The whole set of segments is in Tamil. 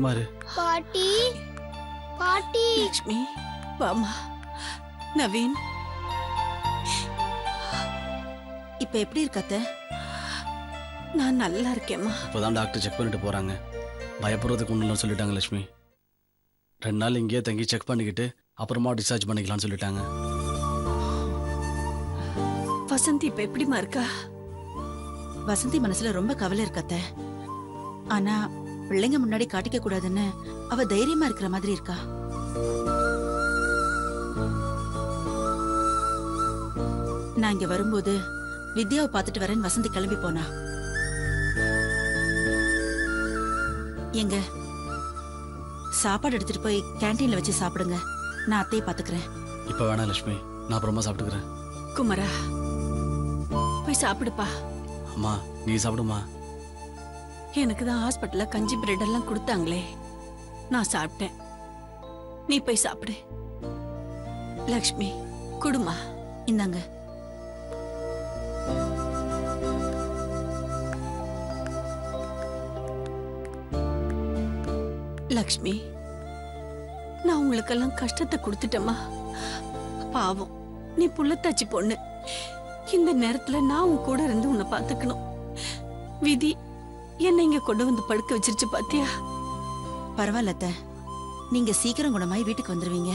மாறு. பாட்டி பாட்டி. லக்ஷ்மி வாமா. நவீன். இப்ப எப்படி இருக்க அத்தை? நான் நல்லா இருக்கேம்மா. இப்போதான் டாக்டர் செக் பண்ணிட்டு போறாங்க. பயப்படுறதுக்கு ஒன்றும் சொல்லிட்டாங்க லட்சுமி. ரெண்டு நாள் இங்கேயே தங்கி செக் பண்ணிக்கிட்டு அப்புறமா டிஸ்சார்ஜ் பண்ணிக்கலாம்னு சொல்லிட்டாங்க. வசந்தி இப்ப எப்படிமா இருக்கா? வசந்தி மனசுல ரொம்ப கவலை இருக்கு அத்தை. ஆனா பிள்ளைங்க முன்னாடி காட்டிக்க கூடாதுன்னு அவ தைரியமா இருக்கிற மாதிரி இருக்கா? நான் இங்க வரும்போது வித்யாவை பார்த்துட்டு வரேன்னு வசந்தி கிளம்பி போனா. எங்க? சாப்பாடு எடுத்துட்டு போய் கேண்டீன்ல வச்சு சாப்பிடுங்க. நான் அத்தையை பாத்துக்கிறேன் இப்போ வேணாம் லட்சுமி. நான் அப்புறமா சாப்பிட்டுக்கிறேன். குமரா போய் சாப்பிடுப்பா. அம்மா நீ சாப்பிடுமா? எனக்கு தான் ஹாஸ்பிட்டல்ல கஞ்சி பிரெட் எல்லாம் கொடுத்தாங்களே. நான் சாப்பிட்டேன். நீ போய் சாப்பிடு. லக்ஷ்மி குடுமா. இந்தாங்க. லக்ஷ்மி நான் உங்களுக்கெல்லாம் கஷ்டத்தை கொடுத்துட்டேம்மா. பாவம் நீ புள்ளத்தாச்சி பொண்ணு. இந்த நேரத்துல நான் உன் கூட இருந்து உன்னை பாத்துக்கணும் விதி என்னை இங்க கொண்டு வந்து படுக்க வச்சிருச்சு பாத்தியா? பரவாயில்ல நீங்க சீக்கிரம் குணமாயி வீட்டுக்கு வந்துருவீங்க.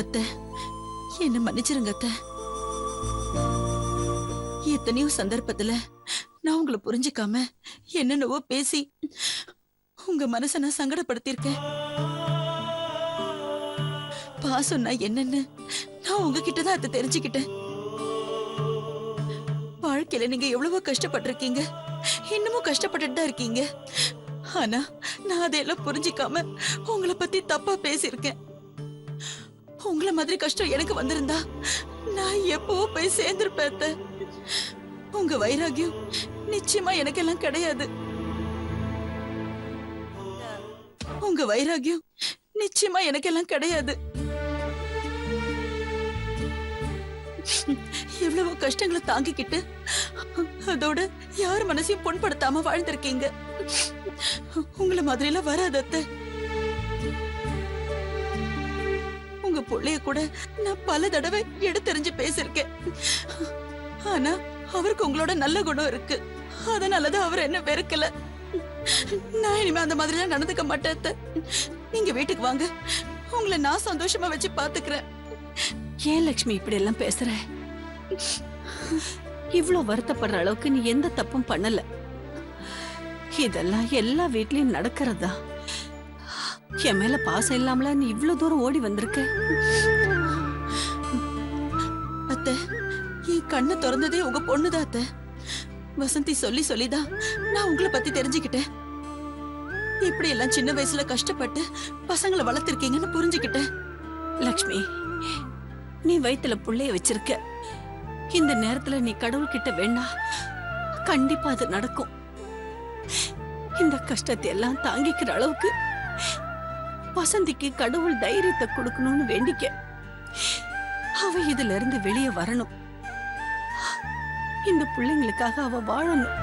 அத்தை என்ன மன்னிச்சிருங்க அத்தை எத்தனையோ சந்தர்ப்பத்துல நான் உங்களை புரிஞ்சுக்காம என்னென்னவோ பேசி உங்க மனச நான் சங்கடப்படுத்தியிருக்கேன். பாசம்னா என்னன்னு நான் உங்ககிட்ட தான் அதை தெரிஞ்சுக்கிட்டேன். வாழ்க்கையில நீங்க எவ்வளவோ கஷ்டப்பட்டிருக்கீங்க. இன்னமும் கஷ்டப்பட்டுட்டு தான் இருக்கீங்க. ஆனா நான் அதையெல்லாம் புரிஞ்சுக்காம உங்களை பத்தி தப்பா பேசியிருக்கேன். உங்களை மாதிரி கஷ்டம் எனக்கு வந்திருந்தா நான் எப்பவோ போய் சேர்ந்திருப்பேன் அத்தை. உங்க வைராகியம் நிச்சயமா எனக்கெல்லாம் கிடையாது. உங்க வைராகியம் நிச்சயமா எனக்கெல்லாம் கிடையாது. எவ்வளவோ கஷ்டங்களை தாங்கிக்கிட்டு அதோட யார் மனசையும் புண்படுத்தாம வாழ்ந்திருக்கீங்க. உங்களை மாதிரி எல்லாம் வராது அத்தை. உங்க பிள்ளைய கூட நான் பல தடவை எடுத்தெறிஞ்சு பேசிருக்கேன் ஆனா அவருக்கு உங்களோட நல்ல குணம் இருக்கு. அதனாலதான் அவர் என்ன வெறுக்கல. நான் இனிமே அந்த மாதிரி எல்லாம் நடந்துக்க மாட்டேன் அத்தை. நீங்க வீட்டுக்கு வாங்க. உங்களை நான் சந்தோஷமா வச்சு பாத்துக்கிறேன். ஏன் லக்ஷ்மி இப்படி எல்லாம் பேசுற? இவ்ளோ வருத்தப்படுற அளவுக்கு நீ எந்த தப்பும் பண்ணல. இதெல்லாம் எல்லா வீட்லயும் நடக்கிறதா? என் மேல பாசம் இல்லாமல நீ இவ்வளவு தூரம் ஓடி வந்திருக்க? அத்தை என் கண்ணை திறந்ததே உங்க பொண்ணுதான் அத்தை? வசந்தி சொல்லி சொல்லிதான் நான் உங்களை பத்தி தெரிஞ்சுக்கிட்டேன். இப்படி எல்லாம் சின்ன வயசுல கஷ்டப்பட்டு பசங்களை வளர்த்திருக்கீங்கன்னு புரிஞ்சுக்கிட்டேன். லக்ஷ்மி நீ வயிற்றுல பிள்ளைய வச்சிருக்க. இந்த நேரத்துல நீ கடவுள்கிட்ட வேணா கண்டிப்பா அது நடக்கும். இந்த கஷ்டத்தை எல்லாம் தாங்கிக்கிற அளவுக்கு வசந்திக்கு கடவுள் தைரியத்தை கொடுக்கணும்னு வேண்டிக்க. அவ இதுல இருந்து வெளியே வரணும். இந்த பிள்ளைங்களுக்காக அவ வாழணும்.